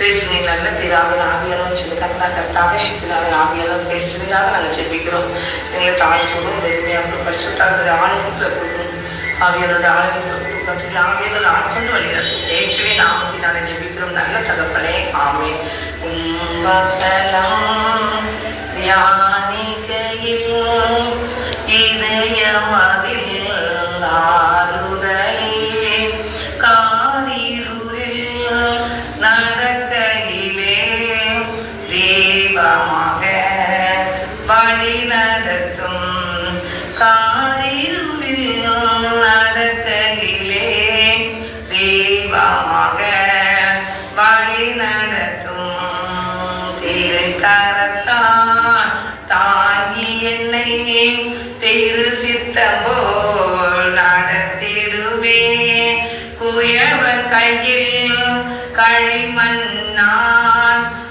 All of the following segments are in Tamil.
பேசுவீங்க நல்ல பிதாவின் ஆவியாலும் சொல்லி கண்ணா கர்த்தாவே பிதாவின் ஆவியாலும் பேசுவீங்களாக நாங்கள் ஜெபிக்கிறோம். எங்களை தாழ்த்துவோம் பெருமையாகவும் பரிசுத்தாருடைய ஆளுநர்களை கொடுக்கும் ஆவியனுடைய ஆளுநர்களை கொடுக்கறதுக்கு ஆவியர்கள் ஆட்கொண்டு வழிநடத்தும். நாமத்தை நாமத்தினாலே ஜெபிக்கிறோம். நல்ல தகப்பனே. ஆமே உம்பசலம் தியானிக்கையில் இதயமதில் ஆறுதலே. திரு சித்தம் நடத்திடுவே குயவன் கையில் களிமண்ணான்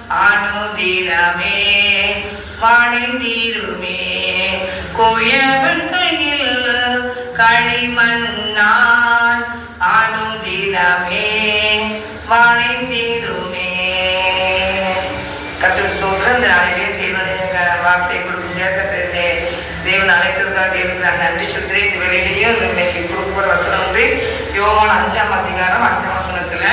அனுதினமே வணைந்திடுமே. குயவன் கையில் களிமண்ணான் அனுதினமே வணைந்திடுமே. கத்திர ஸ்தோத்திரம். இந்த நாளிலே தேவனுடைய க- தேவன் அழைத்ததுக்காக தேவனுக்கு நான் நன்றி சொல்கிறேன் இந்த வேலையிலையும் இன்னைக்கு கொடுக்குற வசனம் வந்து யோவான் அஞ்சாம் அதிகாரம் அஞ்சாம் வசனத்துல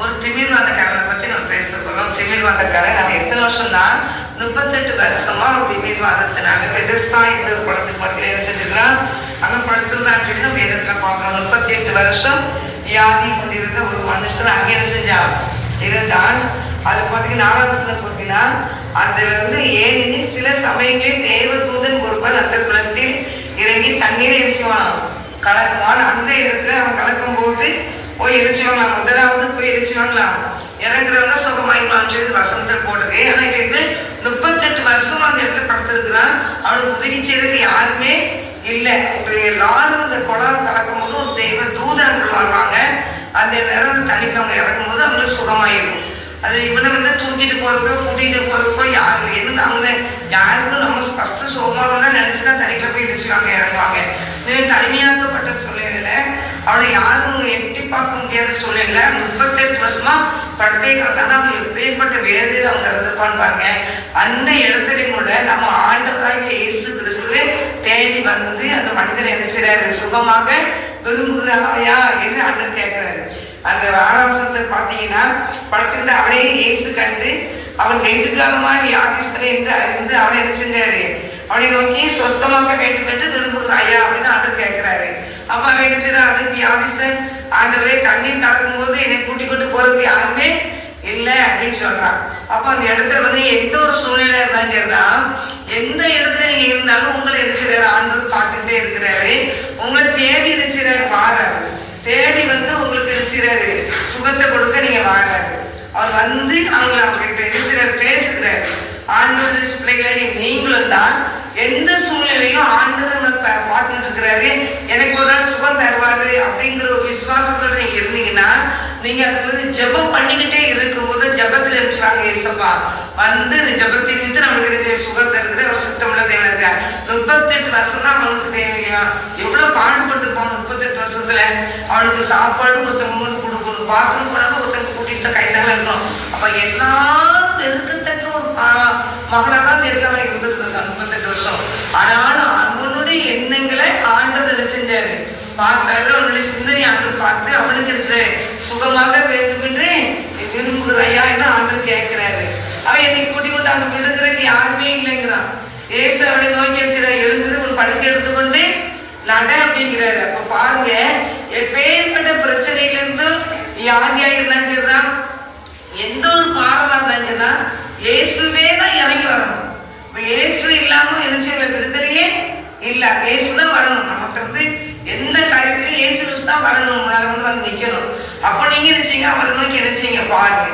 ஒரு திமிர் வந்தக்காரனை பத்தி நம்ம பேச போறோம். திமிர் வந்தக்காரன் நாங்கள் எத்தனை வருஷம் தான் முப்பத்தெட்டு வருஷமா திமிர் வாதத்தினால வெதஸ்தா இந்த குளத்துக்கு மத்தியில் என்ன அந்த அங்கே படுத்திருந்தான்னு சொல்லி நம்ம வேதத்துல பார்க்குறோம். முப்பத்தி எட்டு வருஷம் வியாதி கொண்டிருந்த ஒரு மனுஷன் அங்கே என்ன செஞ்சான்? இருந்தான் அது பார்த்தீங்கன்னா நாலாவது வசனம் பார்த்தீங்கன்னா அதுல வந்து ஏனெனில் சில சமயங்களில் தேவ தூதன் ஒருவன் அந்த குளத்தில் இறங்கி தண்ணீரை எரிச்சுவான். கலக்குவான். அந்த இடத்துல அவன் கலக்கும் போது போய் எரிச்சுவாங்களாம். முதலாவது போய் எரிச்சுவாங்களாம். இறங்குறவங்க சுகமாயிடலாம் சொல்லி வசனத்தில் போடுது. ஆனா இது முப்பத்தெட்டு வருஷம் அந்த இடத்துல படுத்திருக்கிறான். அவனுக்கு உதவி செய்தது யாருமே இல்லை. ஒரு எல்லாரும் இந்த குளம் கலக்கும் போது ஒரு தெய்வ தூதர்கள் வருவாங்க. அந்த நேரம் தண்ணிக்கு அவங்க இறக்கும் போது அவங்களுக்கு சுகமாயிருக்கும் அது இவனை வந்து தூக்கிட்டு போறதுக்கோ கூட்டிட்டு போறதுக்கோ யாரு என்ன அவங்க யாருக்கும் நம்ம ஃபர்ஸ்ட் சுகமாக தான் நினைச்சுதான் தனிக்கிற போய் வச்சுருவாங்க இறங்குவாங்க. இதே தனிமையாக்கப்பட்ட சூழ்நிலையில அவளை யாரும் எட்டி பார்க்க முடியாத சூழ்நிலை முப்பத்தெட்டு வருஷமா படுத்தே அவங்க எப்பேற்பட்ட வேதையில் அவங்க இருந்திருப்பான்னு பாருங்க. அந்த இடத்துலையும் கூட நம்ம ஆண்டவராக இயேசு கிறிஸ்து தேடி வந்து அந்த மனிதனை நினைச்சிடாரு சுகமாக விரும்புகிறாயா என்று அண்ணன் கேட்கிறாரு அந்த ஆராசனத்தை பார்த்தீங்கன்னா படுத்திருந்த அவனே இயேசு கண்டு அவன் எதிர்காலமாய் வியாதிஸ்தனை என்று அறிந்து அவனை என்ன செஞ்சாரு? அவனை நோக்கி சொஸ்தமாக்க வேண்டும் என்று விரும்புகிறாயா அப்படின்னு ஆண்டர் கேட்கிறாரு. அப்ப அவன் என்ன அது வியாதிஸ்தன் ஆண்டவரே தண்ணீர் கலக்கும் போது என்னை கூட்டிக் கொண்டு போறது யாருமே இல்ல அப்படின்னு சொல்றான். அப்ப அந்த இடத்துல வந்து எந்த ஒரு சூழ்நிலை இருந்தாலும் சரிதான். எந்த இடத்துல நீங்க இருந்தாலும் உங்களை இருக்கிறாரு ஆண்டவர் பார்த்துட்டே இருக்கிறாரு. உங்களை தேடி இருக்கிறாரு பாரு தேடி வந்து உங்களுக்கு இருக்கிறாரு சுகத்தை கொடுக்க நீங்க வாங்க அவர் வந்து அவங்களை அவங்ககிட்ட இருக்கிறாரு பேசுகிறாரு ஆண்டவர் பிள்ளைகளை நீங்களும் தான் எந்த சூழ்நிலையும் ஆண்டவர் நம்மளை பார்த்துட்டு இருக்கிறாரு. எனக்கு ஒரு நாள் சுகம் தருவாரு அப்படிங்கிற ஒரு விசுவாசத்தோட நீங்க இருந்தீங்கன்னா நீங்க அதுல வந்து ஜெபம் பண்ணிக்கிட்டே இருக்கும்போது ஜபத்துல நினைச்சாங்க ஏசப்பா வந்து இந்த ஜபத்தை விட்டு நம்மளுக்கு நினைச்ச சுகம் தருகிற ஒரு சுத்தமுள்ள தேவன் இருக்கார் முப்பத்தெட்டு வருஷம் தான் அவங்களுக்கு தேவையா? எவ்வளவு பாடுபட்டு போன முப்பத்தி வருஷத்துல அவனுக்கு சாப்பாடு ஒருத்தவங்க கொண்டு கொடுக்கணும். பாத்ரூம் போனாங்க ஒருத்தவங்க கூட்டிட்டு கைத்தால இருக்கணும். அப்ப எல்லாரும் இருக்கத்தக்க ஒரு மகனா தான் எல்லாமே இருந்திருக்காங்க. முப்பத்தெட்டு வருஷம். ஆனாலும் அவனுடைய எண்ணங்களை ஆண்டவர் நினைச்சிருந்தாரு செஞ்சாரு? பார்த்தாரு அவனுடைய சிந்தனை ஆண்டவர் பார்த்து அவனுக்கு கிடைச்ச சுகமாக வேண்டும் என்று விரும்புகிறாயா என்று ஆண்டவர் கேட்கிறாரு. அவன் என்னை கூட்டி கொண்டு அங்க விடுகிறதுக்கு யாருமே இல்லைங்கிறான். ஏசு அவனை நோக்கி வச்சிட எழுந்திரு உன் படுக்கை எடுத்துக்கொண்டு நட அப்படிங்கிறாரு. அப்ப பாருங்க எப்பேற்பட்ட பிரச்சனையிலிருந்து நீ இருந்தாலும் சரிதான் எந்த ஒரு பாவமா இருந்தாங்கன்னா இயேசுவே தான் இறங்கி வரணும். இப்ப இயேசு இல்லாம என்ன செய்யல விடுதலையே இல்ல. இயேசு தான் வரணும். நமக்கு வந்து எந்த காரியத்திலும் இயேசு கிறிஸ்து தான் வரணும். உங்களால வந்து வந்து நிக்கணும். அப்ப நீங்க நினைச்சீங்க அவர் நோக்கி நினைச்சீங்க பாருங்க.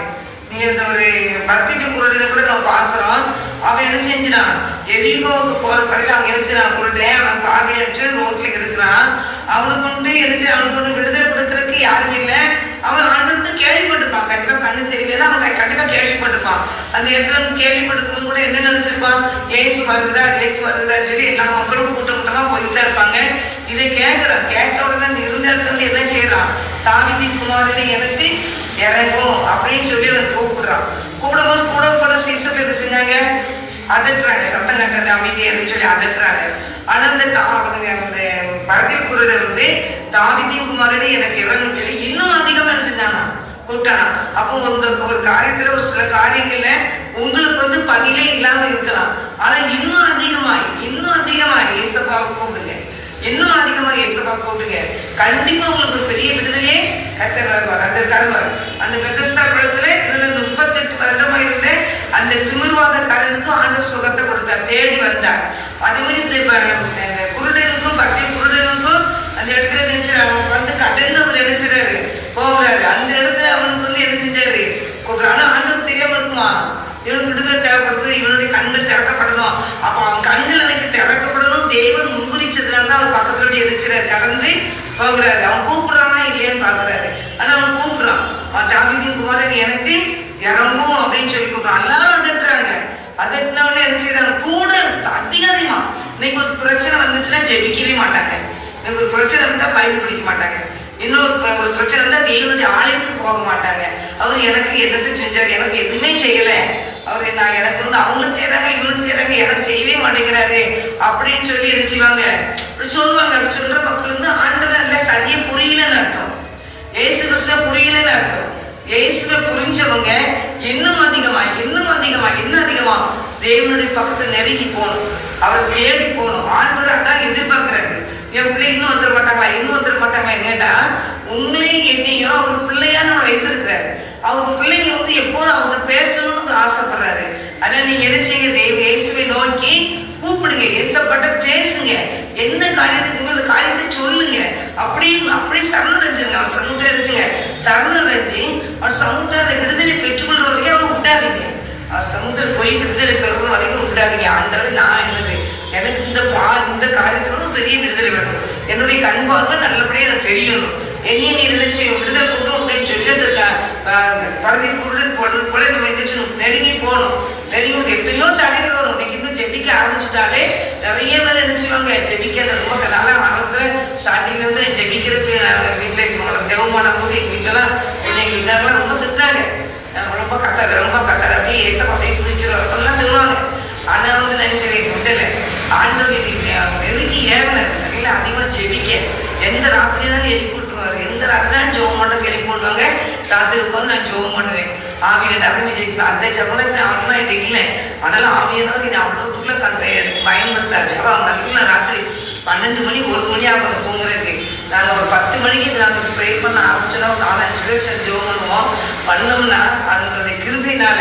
நீங்க இந்த ஒரு பத்திரிக்கை குரலில் கூட நம்ம பார்க்கிறோம். அவன் என்ன செஞ்சான் எரிகோவுக்கு போற பிறகு அவன் நினைச்சான் குருடன் அவன் பார்வையற்று ரோட்ல இருக்கிறான். அவனுக்கு வந்து எழுச்சி அவனுக்கு வந்து விடுதலை கொடுக்கறதுக்கு யாரும் இல்லை. அவன் ஆண்டு கேள்விப்பட்டிருப்பான். கண்டிப்பா கண்ணு தெரியலன்னா அவன் கண்டிப்பா கேள்விப்பட்டிருப்பான். அந்த இடத்துல அவன் கேள்விப்பட்டிருக்கும் கூட என்ன நினைச்சிருப்பான்? ஏசு வருகிறார் ஏசு வருகிறார் சொல்லி எல்லா மக்களும் கூட்டம் கூட்டமா போயிட்டு இருப்பாங்க. இதை கேட்கிறான் கேட்ட உடனே அந்த இருந்த இடத்துல வந்து என்ன செய்யறான் தாவிதி குமாரனை எனக்கு இறங்கும் அப்படின்னு சொல்லி அவன் கூப்பிடுறான். கூப்பிடும்போது கூட போன சீசு பேர் செஞ்சாங்க அதட்டுறாங்க சத்தம் கட்டுறது அமைதியாருன்னு சொல்லி அதட்டுறாங்க. ஆனா அந்த அந்த பரதீப் குருடர் வந்து தாவிதியும் குமாரனை எனக்கு இறங்கும் சொல்லி இன்னும் அதிகமா நினைச்சிருந்தானா செஞ்சானா கூப்பிட்டானா. அப்போ உங்க ஒரு காரியத்துல ஒரு சில காரியங்கள்ல உங்களுக்கு வந்து பதிலே இல்லாம இருக்கலாம். ஆனா இன்னும் அதிகமாய் இன்னும் அதிகமாய் ஏசப்பாவை கூப்பிடுங்க. இன்னும் அதிகமா இயேசுவா கூப்பிடுங்க. கண்டிப்பா உங்களுக்கு ஒரு பெரிய விடுதலையே கத்தர் வருவார் அந்த தருவார் அந்த பெத்தஸ்தா குளத்துல இருந்த அந்த முப்பத்தெட்டு வருடமா இருந்த அந்த திமிர்வாதக்காரனுக்கும் ஆண்டவர் சுகத்தை கொடுத்தார் தேடி வந்தார். அது மாதிரி குருடனுக்கும் பக்தி குருடனுக்கும் அந்த இடத்துல நினைச்சாரு அவன் வந்து கடந்து அவர் நினைச்சாரு போகிறாரு. அந்த இடத்துல அவனுக்கு வந்து என்ன செஞ்சாரு? கூப்பிடுறாரு ஆனா தெரியாம இருக்குமா? இவனுக்கு விடுதலை தேவைப்படுது. இவனுடைய கண்கள் திறக்கப்படணும். அப்ப அவன் கண்கள் எனக்கு திறக்கப்படணும். தெய்வம் முன்குறிச்சதுனால தான் அவர் பக்கத்துல எதிர்க்கிறாரு கடந்து போகிறாரு. அவன் கூப்பிடுறானா இல்லையான்னு பாக்குறாரு ஆனா அவன் கூப்பிடுறான். அவன் தாவிதின் குமாரன் எனக்கு இறங்கும் அப்படின்னு சொல்லி கூப்பிடுறான் எல்லாரும் அதட்டுறாங்க அதட்டினவனே என்ன செய்யறாங்க கூட அதிகாரியமா இன்னைக்கு ஒரு பிரச்சனை வந்துச்சுன்னா ஜெபிக்கவே மாட்டாங்க. இன்னைக்கு ஒரு பிரச்சனை இருந்தா பைபிள் படிக்க மாட்டாங்க. இன்னொரு ஒரு பிரச்சனை இருந்தா தேவனுடைய ஆலயத்துக்கு போக மாட்டாங்க. அவர் எனக்கு எதிர்த்து செஞ்சார்? எனக்கு எதுவுமே செய்யல. அவர் நான் எனக்கு வந்து அவங்களும் செய்யறாங்க இவங்களும் செய்யறாங்க எனக்கு செய்யவே மாட்டேங்கிறாரு அப்படின்னு சொல்லி என்ன செய்வாங்க? அப்படி சொல்லுவாங்க. அப்படி சொல்ற மக்களும் போகணும் அவரை தேடி போகணும் ஆண்டவர் அதான் எதிர்பார்க்கிறாரு. என் பிள்ளை இன்னும் வந்துட மாட்டாங்களா? இன்னும் வந்துட மாட்டாங்களா? கேட்டா உண்மையும் என்னையும் அவர் பிள்ளையா நம்ம எதிர்க்கிறாரு. அவர் பிள்ளைங்க வந்து எப்போதும் அவர் பேசணும்னு ஆசைப்படுறாரு. ஆனா நீங்க என்ன செய்யுங்க? தேவ இயேசுவை நோக்கி கூப்பிடுங்க. இயேசப்பட்ட பேசுங்க. என்ன காரியத்துக்கு அந்த காரியத்தை சொல்லுங்க. அப்படி அப்படி சரணடைஞ்சுங்க அவர் சமுத்திரம் அடைஞ்சுங்க சரணடைஞ்சு அவர் சமுத்திரத்தை விடுதலை பெற்றுக்கொள்ற வரைக்கும் அவர் விட்டாதீங்க. சமுதிர போய் விடுதலை பெறணும் வரைக்கும் விட்டாதீங்க ஆண்டவர் நான் என்னது? எனக்கு இந்த பா இந்த காரியத்திலும் பெரிய விடுதலை வேணும். என்னுடைய கண் பார்வை நல்லபடியா எனக்கு தெரியணும். எங்கேயும் நீ நினைச்சு விடுதலை கொண்டு அப்படின்னு சொல்லி அந்த பரதி குருடன் போடுறது போல நம்ம என்ன நெருங்கி போகணும். நெருங்கி எத்தனையோ தடைகள் வரும். இன்னைக்கு இன்னும் ஜெபிக்க ஆரம்பிச்சிட்டாலே நிறைய பேர் நினைச்சுவாங்க ஜெபிக்க அந்த ரொம்ப நல்லா ஆரம்பத்துல ஸ்டார்டிங்ல வந்து ஜெபிக்கிறதுக்கு வீட்டில் வீட்டுல இருக்கவங்க பண்ணும் போது எங்க வீட்டுலலாம் எங்கள் வீட்டுலாம் ரொம்ப திட்டாங்க ரொம்ப கத்தாது ரொம்ப கத்தாது அப்படியே ஏசம் அப்படியே குதிச்சிடும் அப்படிலாம் சொல்லுவாங்க ஆனா வந்து நினைச்சிருக்கேன் விடல ஆண்டவர் இன்னைக்கு நெருங்கி ஏறினது நிறைய அதிகமா ஜெபிக்க. எந்த ராத்திரினாலும் எழுப்பி விட்டுருவாரு. எந்த ராத்திரினாலும் ஜோம் பண்ண எழுப்பி விடுவாங்க. ராத்திரி உட்காந்து நான் ஜோம் பண்ணுவேன். ஆவியில நிறைய ஜெயிப்பேன் அந்த ஜெபம் இப்ப ஆத்மா என்கிட்ட இல்லை. ஆனாலும் ஆவியனவர் என்னை அவ்வளோ துள்ள எனக்கு பயன்படுத்துறாரு ஜபம் நல்ல ராத்திரி பன்னெண்டு மணி ஒரு மணி ஆகும். தூங்குறேன். நாங்கள் ஒரு பத்து மணிக்கு நாங்கள் ப்ரே பண்ண ஆரம்பிச்சோன்னா ஒரு நாலஞ்சு பேர் சேர்ந்து பண்ணுவோம். பண்ணோம்னா அதனுடைய கிருபினால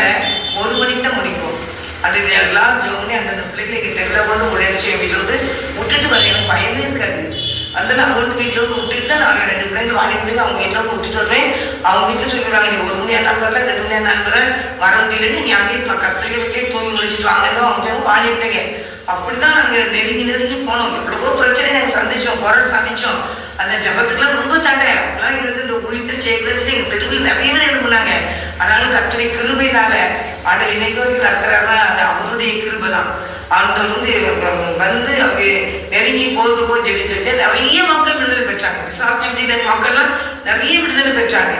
ஒரு மணிக்கு தான் முடிப்போம். அன்றைய எல்லாம் ஜெபம் அந்த பிள்ளைகளுக்கு தெரியல கொண்டு உழைச்சி வீட்டில் வந்து விட்டுட்டு வர எனக்கு பயமே இருக்காது. அந்த நான் அவங்க வீட்டில் வந்து விட்டுட்டு தான் நாங்கள் ரெண்டு பிள்ளைங்க வாங்கி பிள்ளைங்க அவங்க வீட்டில் விட்டுட்டு வருவேன். அவங்க வீட்டில் சொல்லிடுவாங்க நீ ஒரு மணி நேரம் வரல ரெண்டு மணி நேரம் வர வர முடியலன்னு நீ அங்கேயே கஷ்டத்துக்கு வீட்டிலே தூங்கி முடிச்சுட்டு வாங்க அவங்க வாங்கி பிள்ளைங்க அப்படிதான் நாங்கள் நெருங்கி நெருங்கி போனோம். எவ்வளவோ பிரச்சனை நாங்கள் சந்திச்சோம் குரல் சந்திச்சோம். அந்த ஜபத்துக்குலாம் ரொம்ப தடை. அப்படிலாம் இருந்து இந்த ஊழியத்தில் செய்யறதுல எங்க தெருவில் நிறைய பேர் என்ன பண்ணாங்க? ஆனாலும் கத்தனை கிருபையினால ஆண்டவர் இன்னைக்கு வரைக்கும் நடக்கிறாருன்னா அது அவருடைய கிருபை தான் ஆண்டவர் வந்து வந்து அவங்க நெருங்கி போது போது ஜெபி சொல்லிட்டு நிறைய மக்கள் விடுதலை பெற்றாங்க. விசாசிட்டியில மக்கள்லாம் நிறைய விடுதலை பெற்றாங்க.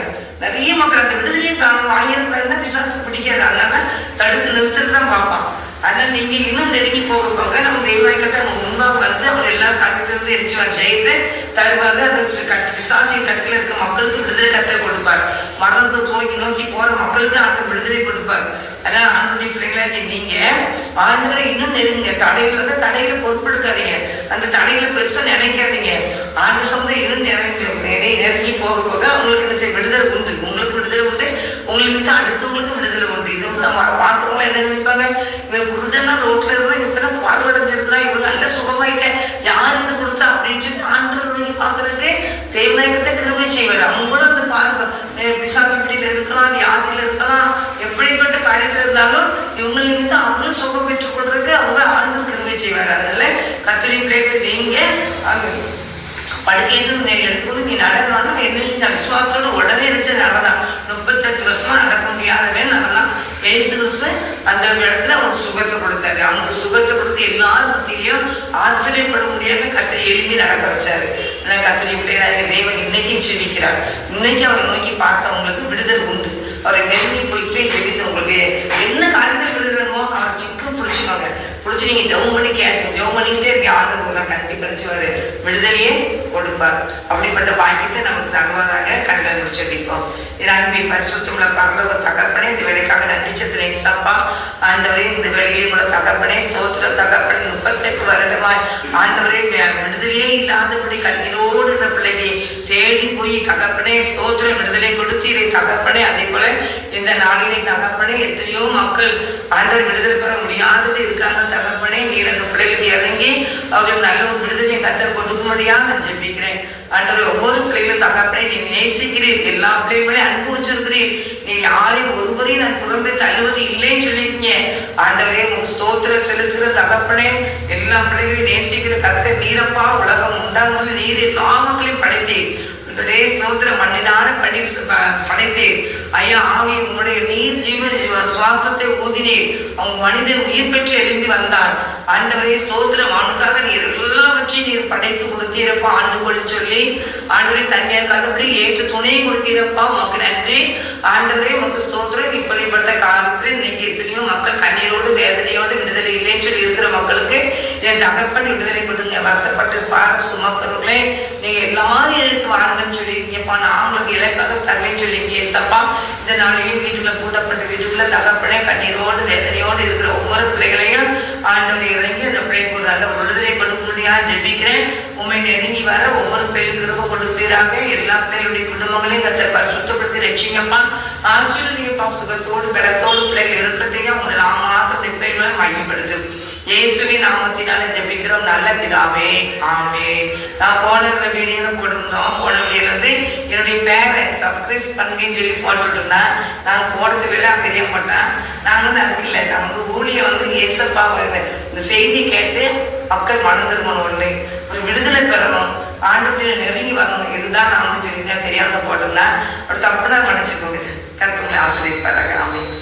நிறைய மக்கள் அந்த விடுதலையை வாங்கியிருந்தாங்கன்னா விசாசம் பிடிக்காது. அதனால தடுத்து நிறுத்துறது அதனால நீங்க இன்னும் நெருங்கி போக போக நம்ம தெய்வாய்க்கத்தை நம்ம முன்பாக வந்து அவர் எல்லா காரியத்திலிருந்து எரிச்சுவார். ஜெயித்து தருவார். அந்த கட்டு பிசாசியின் கட்டில் இருக்க மக்களுக்கு விடுதலை கத்தை கொடுப்பார். மரணத்தை நோக்கி நோக்கி போற மக்களுக்கு ஆண்டு விடுதலை கொடுப்பார். அதனால ஆண்டுடைய பிள்ளைகளாக்கி நீங்க. ஆண்டவரை இன்னும் நெருங்க தடைகள் வந்து தடைகளை பொருட்படுத்தாதீங்க. அந்த தடைகளை பெருசா நினைக்காதீங்க. ஆண்டு சொந்த இன்னும் நெருங்கி நெருங்கி போக போக அவங்களுக்கு விடுதலை உண்டு. உங்களுக்கு விடுதலை உண்டு. உங்களுக்கு தான் அடுத்தவங்களுக்கு விடுதலை உண்டு. இது வந்து நம்ம பார்க்குறவங்க என்ன நினைப்பாங்க? இவன் குருடனா ரோட்ல இருந்தா இப்ப பார்வையடைஞ்சிருக்கிறான் இவங்க நல்ல சுகமாயிட்டேன் யார் இது கொடுத்தா அப்படின்னு சொல்லி ஆண்டவர் நீங்க பாக்குறதுக்கு தேவநாயகத்தை கிருமை செய்வார். அவங்க கூட அந்த பார்வை பிசாசிப்படியில இருக்கலாம் வியாதியில இருக்கலாம் எப்படிப்பட்ட காரியத்துல இருந்தாலும் இவங்க நிமித்த அவங்களும் சுகம் பெற்றுக் கொள்றதுக்கு அவங்க ஆண்டு கிருபை செய்வார் அதனால கத்திரி பிள்ளைகள் நீங்க அங்க படுக்கைன்னு நீ எடுத்துக்கணும் நீ நடக்கணும் எந்திரிச்சு இந்த உடனே இருந்துச்சு நடந்தான். முப்பத்தெட்டு வருஷமா நடக்க முடியாதவே நடந்தான். ஏசு கிறிஸ்து அந்த இடத்துல அவனுக்கு சுகத்தை கொடுத்தாரு. அவனுக்கு சுகத்தை கொடுத்து எல்லார் பத்திலையும் ஆச்சரியப்பட முடியாத கத்திரி எழுப்பி நடக்க வச்சாரு. கத்திரி பிள்ளைகளை தேவன் இன்னைக்கும் செவிக்கிறார் இன்னைக்கு அவரை நோக்கி பார்த்தவங்களுக்கு விடுதல் உண்டு. அவரை நெருங்கி போய் போய் ஜெபித்தவங்களுக்கு என்ன காரியத்தில் விடுதலமோ அவரை சிக்கம் பிடிச்சிக்கோங்க குறிச்சு நீங்க ஜெபம் பண்ணி கேட்டு ஜெபம் பண்ணிக்கிட்டே இருக்க. ஆண்டவர் கண்டிப்பா நினைச்சுவாரு விடுதலையே கொடுப்பார். அப்படிப்பட்ட பாக்கியத்தை நமக்கு தகவலாக கண்கள் முடிச்சடிப்போம் இது அன்பை பரிசுத்தமுள்ள பரலோக தகப்பனே இந்த வேலைக்காக நன்றி சத்திரை சப்பா ஆண்டவரே இந்த வேலையிலே கூட தகப்பனே ஸ்தோத்திர தகப்பனே முப்பத்தெட்டு வருடமாய் ஆண்டவரே விடுதலையே இல்லாதபடி கண்ணீரோடு இந்த பிள்ளைகளை தேடி போய் தகப்பனே ஸ்தோத்திர விடுதலை கொடுத்தீரை. தகப்பனே அதே போல இந்த நாளினை தகப்பனே எத்தனையோ மக்கள் ஆண்டவர் விடுதலை பெற முடியாதது இருக்காங்க. தகப்பனே நீர் அந்த பிள்ளைகளுக்கு இறங்கி அவர்களுக்கு நல்ல ஒரு விடுதலை கத்தர் கொடுக்கும்படியா நான் ஜெபிக்கிறேன். ஆண்டவர் ஒவ்வொரு பிள்ளைகளும் தகப்பனை நீ நேசிக்கிறீர். எல்லா பிள்ளைகளையும் அன்பு வச்சிருக்கிறீர். நீ யாரையும் ஒருவரையும் நான் புறம்பே தள்ளுவது இல்லைன்னு சொல்லிருக்கீங்க ஆண்டவரே உங்க ஸ்தோத்திர செலுத்துகிற தகப்பனே எல்லா பிள்ளைகளையும் நேசிக்கிற கர்த்தர் நீரப்பா. உலகம் உண்டாமல் நீர் எல்லா மக்களையும் படைத்தீர். ஒரே ஸ்தோத்திர மண்ணிலான படி ப- ஐயா ஆவி உன்னுடைய நீர் ஜீவ சுவாசத்தை ஊதினீர். அவங்க மனிதன் உயிர் பெற்று எழுந்து வந்தான் ஆண்டவரே ஸ்தோத்திரம் அவனுக்காக நீர். எல்லாவற்றையும் நீர் படைத்து கொடுத்தீரப்பா ஆண்டு கொள்ளி சொல்லி ஆண்டவரே தன்மையாக கண்டபடி ஏற்று துணையை கொடுத்தீரப்பா. உமக்கு நன்றி. ஆண்டவரே உமக்கு ஸ்தோத்திரம். இப்படிப்பட்ட காலத்தில் இன்னைக்கு எத்தனையோ மக்கள் கண்ணீரோடு வேதனையோடு விடுதலை இல்லைன்னு சொல்லி இருக்கிற மக்களுக்கு என் தகப்பன் விடுதலை கொடுங்க. வருத்தப்பட்டு பாரம் சுமக்கிறவர்களே நீங்க எல்லாரும் எழுத்து வாருங்கன்னு சொல்லியிருக்கீங்கப்பா. நான் உங்களுக்கு இலக்காக தரலைன்னு சொல்லியிருக்கீங்க ஏசப்பா இந்த நாளையும் வீட்டுக்குள்ள கூட்டப்பட்ட வீட்டுக்குள்ள தகப்பனே கண்ணீரோடு வேதனையோடு இருக்கிற ஒவ்வொரு பிள்ளைகளையும் ஆண்டவர் இறங்கி அந்த பிள்ளைக்கு ஒரு நல்ல விடுதலை கொடுக்க முடியாது ஜெபிக்கிறேன். உண்மை நெருங்கி வர ஒவ்வொரு பிள்ளையும் கிருப கொடுப்பீராக. எல்லா பிள்ளைகளுடைய குடும்பங்களையும் கத்தர் சுத்தப்படுத்தி ரட்சிங்கப்பா ஆசிரியப்பா சுகத்தோடு பலத்தோடு பிள்ளைகள் இருக்கட்டையும் உங்களை நான் மாத்திரம் பிள்ளைகளை மையப்படுத்து இயேசுவி நாமத்தினால ஜெபிக்கிறோம். நல்ல பிதாவே ஆமே நான் போன வீடியோ போட்டிருந்தோம். போன வீடியோல வந்து என்னுடைய பேரை சர்ப்ரைஸ் பண்ணுங்கன்னு சொல்லி போட்டுட்டு நான் போட சொல்லி தெரிய மாட்டேன். நான் வந்து அதுக்கு இல்லை. நான் வந்து ஊழிய வந்து இயேசப்பா இந்த செய்தி கேட்டு மக்கள் மனம் திரும்பணும் ஒண்ணு ஒரு விடுதலை பெறணும். ஆண்டு நெருங்கி வரணும். இதுதான் நான் வந்து சொல்லி தெரியாம போட்டோம்னா ஒரு தப்புனா நினைச்சுக்கோங்க கருத்துங்களை ஆசிரியப்பாராங்க அமைப்பு